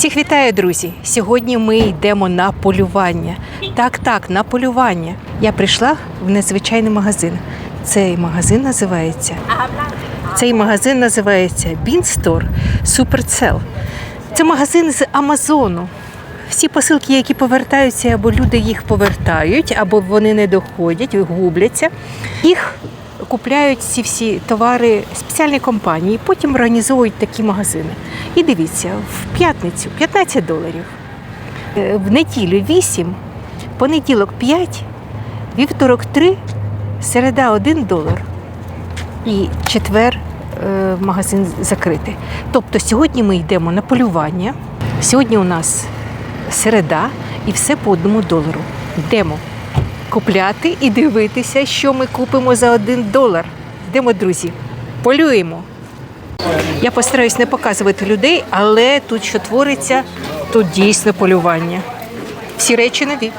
Всіх вітаю, друзі! Сьогодні ми йдемо на полювання. Так, так, на полювання. Я прийшла в незвичайний магазин. Цей магазин називається. Цей магазин називається Beanstore Supercell. Це магазин з Амазону. Всі посилки, які повертаються, або люди їх повертають, або вони не доходять, губляться. Їх купляють ці всі товари спеціальні компанії, потім організовують такі магазини. І дивіться, в п'ятницю 15 доларів, е, в неділю 8, понеділок 5, вівторок 3, середа 1 долар і четвер е, магазин закритий. Тобто сьогодні ми йдемо на полювання. Сьогодні у нас середа і все по одному долару. Йдемо купляти і дивитися, що ми купимо за один долар. Йдемо, друзі, полюємо. Я постараюсь не показувати людей, але тут що твориться, тут дійсно полювання. Всі речі нові.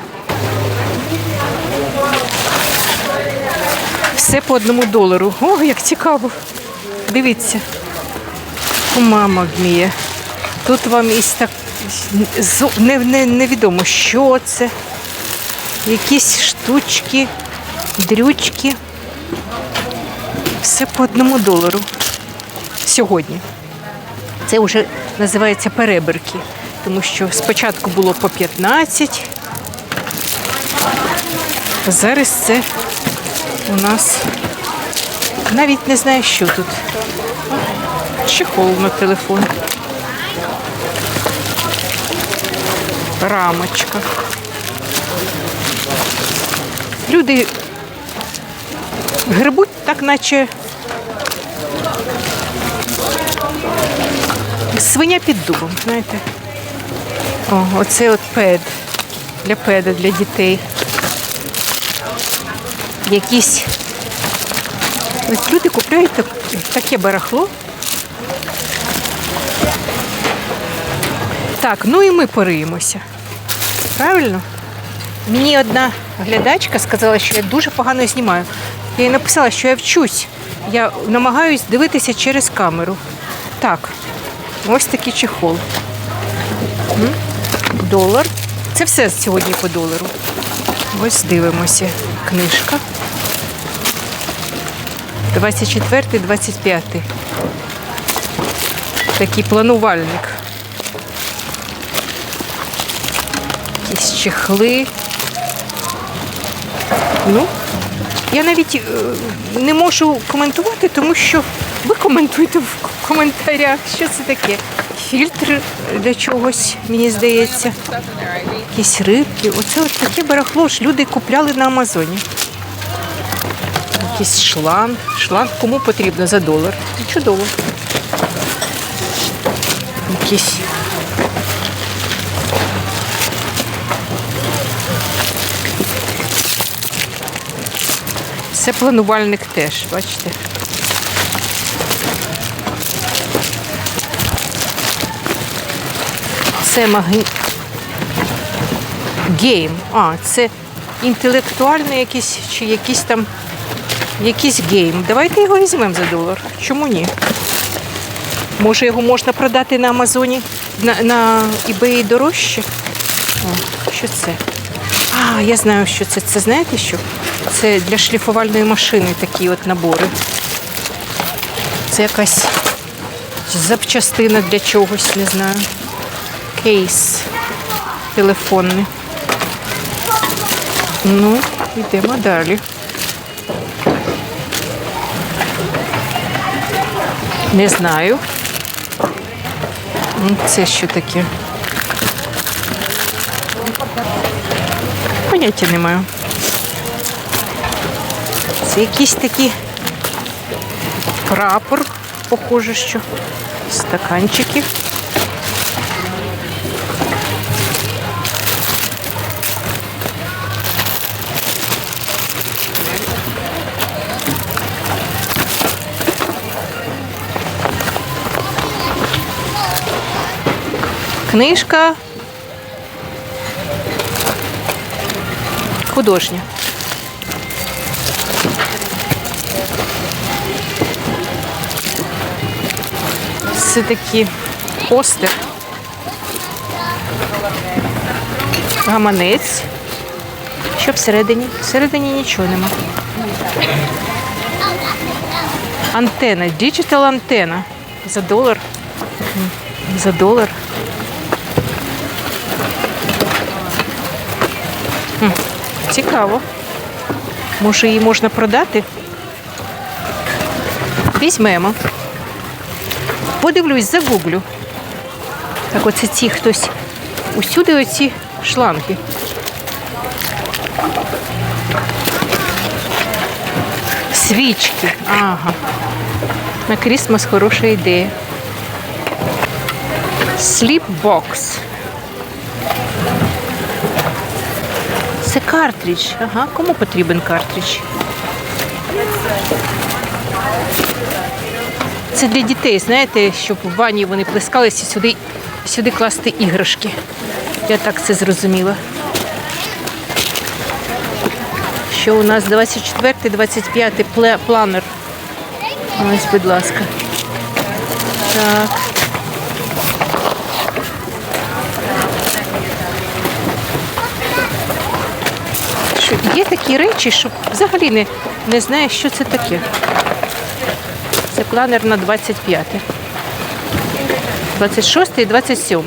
Все по одному долару. О, як цікаво. Дивіться. Мама мія. Тут вам із так зо- не, не, невідомо, що це. Якісь штучки, дрючки. Все по одному долару. Сьогодні. Це вже називається перебірки, тому що спочатку було по 15. а Зараз це у нас навіть не знаю, що тут. Чехол на телефон. Рамочка. Люди грибуть так, наче свиня під дубом, знаєте. О, оце от пед. Для педа, для дітей. Якісь. Ось люди купляють таке барахло. Так, ну і ми пориємося. Правильно? Мені одна глядачка сказала, що я дуже погано знімаю. Я їй написала, що я вчусь. Я намагаюсь дивитися через камеру. Так, ось такий чехол. Долар. Це все сьогодні по долару. Ось дивимося. Книжка. 24, 25. Такий планувальник. Якісь чехли. Ну, я навіть е, не можу коментувати, тому що ви коментуєте в коментарях, що це таке. Фільтр для чогось, мені здається. Якісь рибки. Оце от таке барахло ж люди купляли на Амазоні. Якийсь шланг. Шланг кому потрібно за долар. Чудово. Якісь Це планувальник теж, бачите. Це маги... гейм. А, це інтелектуальний якийсь чи якийсь там якийсь гейм. Давайте його візьмемо за долар. Чому ні? Може його можна продати на Амазоні, на, на eBay дорожче? О, що це? А, я знаю, що це. Це знаєте що? Це для шліфувальної машини такі от набори. Це якась запчастина для чогось, не знаю. Кейс телефонний. Ну, йдемо далі. Не знаю. М, Це що таке? Поняття не маю. Це якісь такі прапор, похоже, що стаканчики. Книжка художня. Це такий постер Гаманець. Що всередині? Всередині нічого нема. Антена, діджитал антена. За долар. За долар. Цікаво. Може, її можна продати? Візьмемо. Подивлюсь, загуглю. Так, оце ці хтось. Усюди оці шланги. Свічки. Ага. На Крісмас хороша ідея. Сліпбокс. Це картридж. Ага, кому потрібен картридж? Це для дітей, знаєте, щоб в ванні вони плескалися сюди, сюди класти іграшки. Я так це зрозуміла. Що у нас 24-25 планер. Ось, будь ласка. Так. Що, є такі речі, що взагалі не, не знаєш, що це таке. Планер на 25. 26 і 27.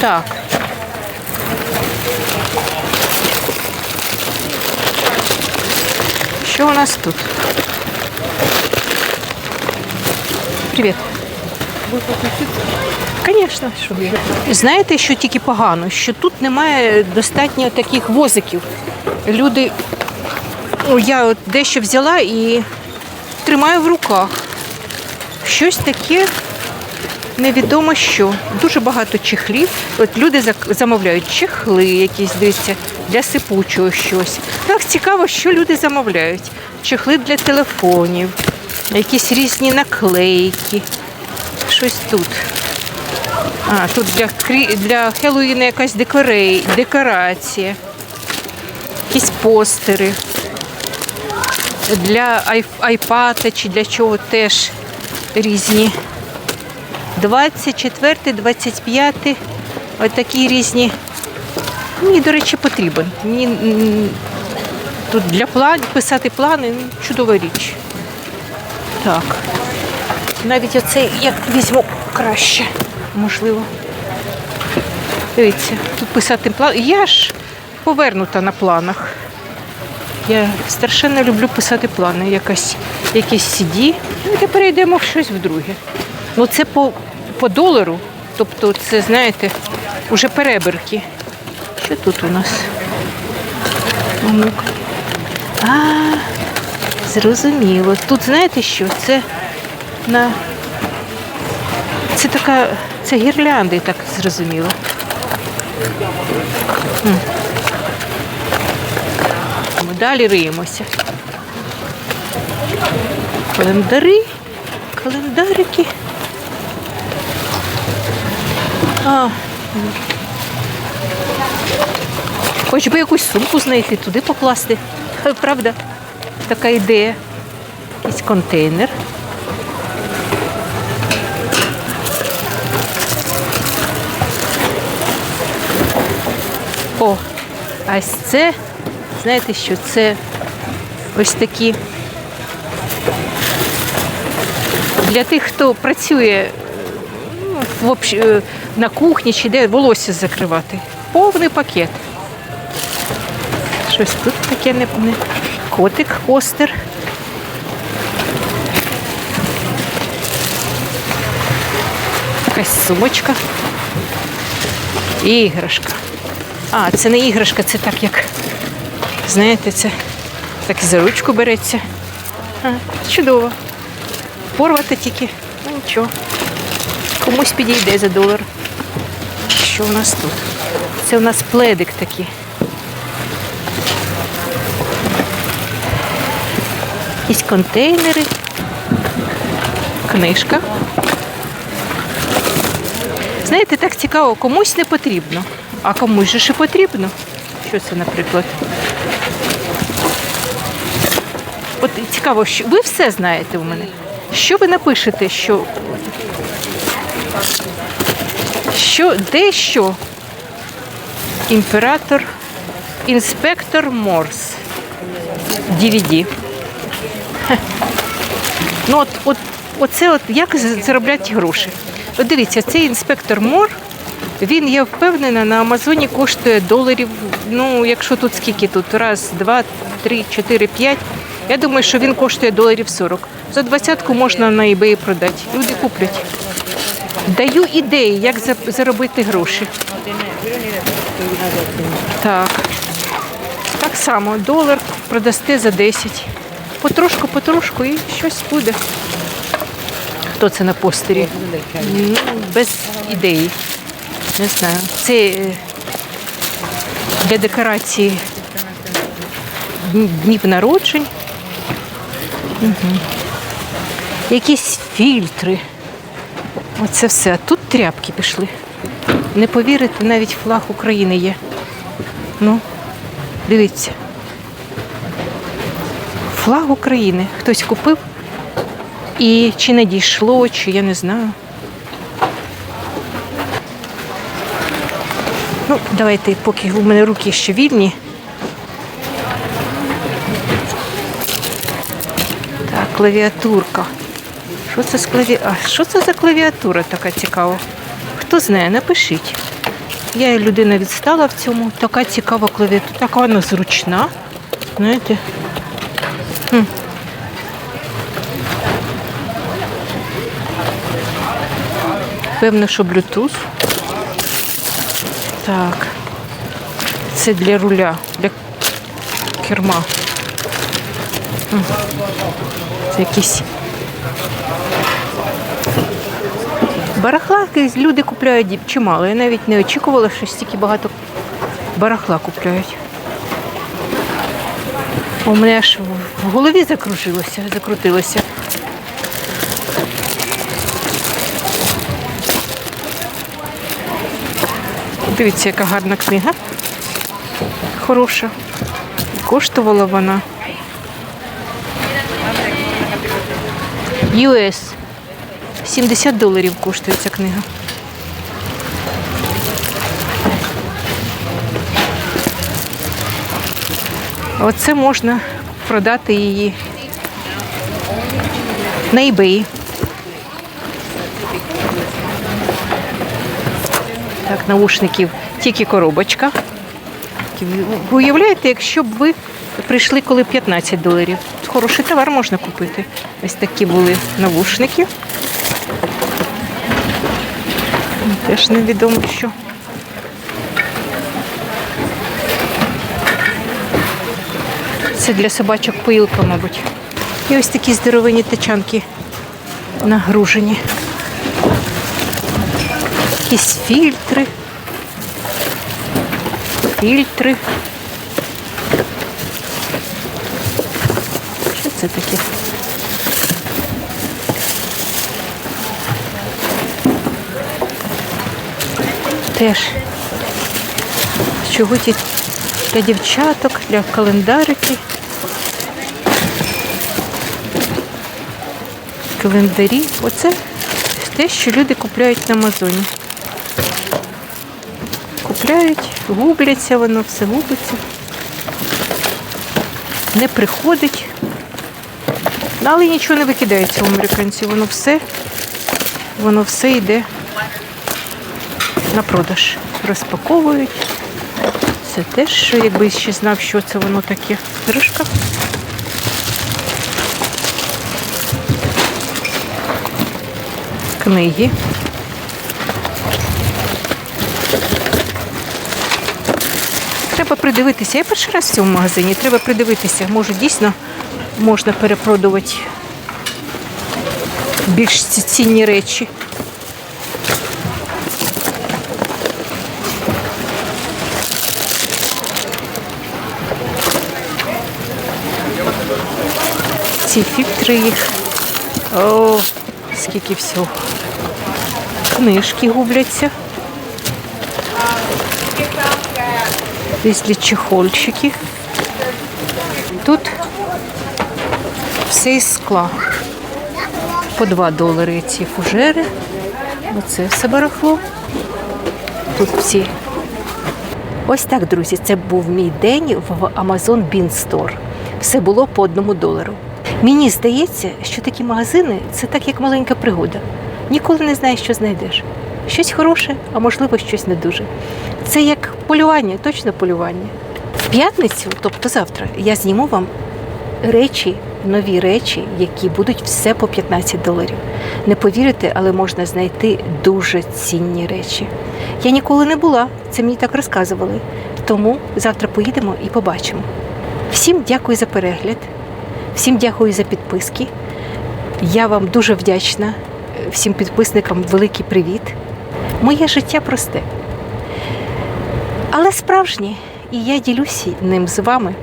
Так. Що у нас тут? Привіт. Звісно, що ви. Знаєте, що тільки погано? Що тут немає достатньо таких возиків. Люди, я от дещо взяла і тримаю в руках. Щось таке невідомо що. Дуже багато чехлів. От люди замовляють чехли якісь, дивіться, для сипучого щось. Так цікаво, що люди замовляють. Чехли для телефонів, якісь різні наклейки. Щось тут. А, тут для, для Хеллоуіна якась декорей, декорація. Якісь постери. Для ай- чи для чого теж різні. 24, 25, ось такі різні. Мені, до речі, потрібен. Мені тут для план, писати плани ну, чудова річ. Так. Навіть оцей я візьму краще, можливо. Дивіться, тут писати план. Я ж повернута на планах. Я страшенно люблю писати плани. Якась, якісь CD. Давайте перейдемо в щось вдруге. Ну це по, по долару. Тобто це, знаєте, уже перебірки. Що тут у нас? А, зрозуміло. Тут знаєте що? Це на. Це така. Це гірлянди, так зрозуміло. Далі риємося. Календари, календарики. А. Хоч би якусь сумку знайти, туди покласти. Правда? Така ідея. Якийсь контейнер. О, ось це, знаєте що, це ось такі для тих, хто працює общ... е, на кухні чи де волосся закривати. Повний пакет. Щось тут таке не, котик, постер. Якась сумочка. Іграшка. А, це не іграшка, це так як, знаєте, це так і за ручку береться. А, чудово. Порвати тільки. Ну нічого. Комусь підійде за долар. Що у нас тут? Це у нас пледик такий. Якісь контейнери. Книжка. Знаєте, так цікаво, комусь не потрібно, а комусь же ще потрібно. Що це, наприклад? От цікаво, що ви все знаєте у мене. Що ви напишете, що Що, де що? Імператор, інспектор Морс. DVD. Ну, от, от, оце от як заробляти гроші. От дивіться, цей інспектор Мор, він, я впевнена, на Амазоні коштує доларів. Ну, якщо тут скільки тут? Раз, два, три, чотири, п'ять. Я думаю, що він коштує доларів 40. За двадцятку можна на eBay продати. Люди куплять. Даю ідеї, як заробити гроші. Так. Так само, долар продасте за 10. Потрошку, потрошку і щось буде. Хто це на постері? Ну, без ідеї. Не знаю. Це е, для декорації днів народжень. Угу. Якісь фільтри. Оце все. А тут тряпки пішли. Не повірите, навіть флаг України є. Ну, дивіться. Флаг України. Хтось купив і чи не дійшло, чи я не знаю. Ну, давайте, поки у мене руки ще вільні. Клавіатурка. Що це з клаві... А що це за клавіатура така цікава? Хто знає, напишіть. Я людина відстала в цьому. Така цікава клавіатура. Така вона зручна. Знаєте? Хм. Певно, що Bluetooth. Так. Це для руля, для керма. Це якісь. Барахла люди купляють чимало. Я навіть не очікувала, що стільки багато барахла купляють. У мене аж в голові закружилося, закрутилося. Дивіться, яка гарна книга. Хороша. Коштувала вона. US. 70 доларів коштує ця книга. Оце можна продати її на eBay. Так, наушників тільки коробочка. Ви уявляєте, якщо б ви прийшли коли 15 доларів. Хороший товар можна купити. Ось такі були навушники. Теж невідомо що. Це для собачок поїлка, мабуть. І ось такі здоровенні тачанки нагружені. Якісь фільтри. Фільтри. Таке? Теж. Чого ті для дівчаток, для календарики. Календарі. Оце те, що люди купляють на Амазоні. Купляють, губляться, воно все губиться. Не приходить. Ну, Але нічого не викидається у американців. Воно все, воно все йде на продаж. Розпаковують. Це теж, якби ще знав, що це воно таке. Кришка. Книги. Треба придивитися. Я перший раз в цьому магазині. Треба придивитися. Може, дійсно можна перепродувати більш цінні речі. Ці фільтри їх. О, скільки всього. Книжки губляться. Десь для чехольчиків. Тут все із скла. По 2 долари ці фужери. Оце все барахло. тут всі. Ось так, друзі, це був мій день в Amazon Bean Store. Все було по одному долару. Мені здається, що такі магазини це так як маленька пригода. Ніколи не знаєш, що знайдеш. Щось хороше, а можливо, щось не дуже. Це як полювання, точно полювання. В п'ятницю, тобто завтра, я зніму вам речі, нові речі, які будуть все по 15 доларів. Не повірите, але можна знайти дуже цінні речі. Я ніколи не була, це мені так розказували. Тому завтра поїдемо і побачимо. Всім дякую за перегляд, всім дякую за підписки. Я вам дуже вдячна, всім підписникам великий привіт. Моє життя просте, але справжнє, і я ділюся ним з вами.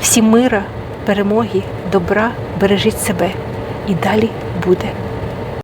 Всім мира, перемоги, добра, бережіть себе. І далі буде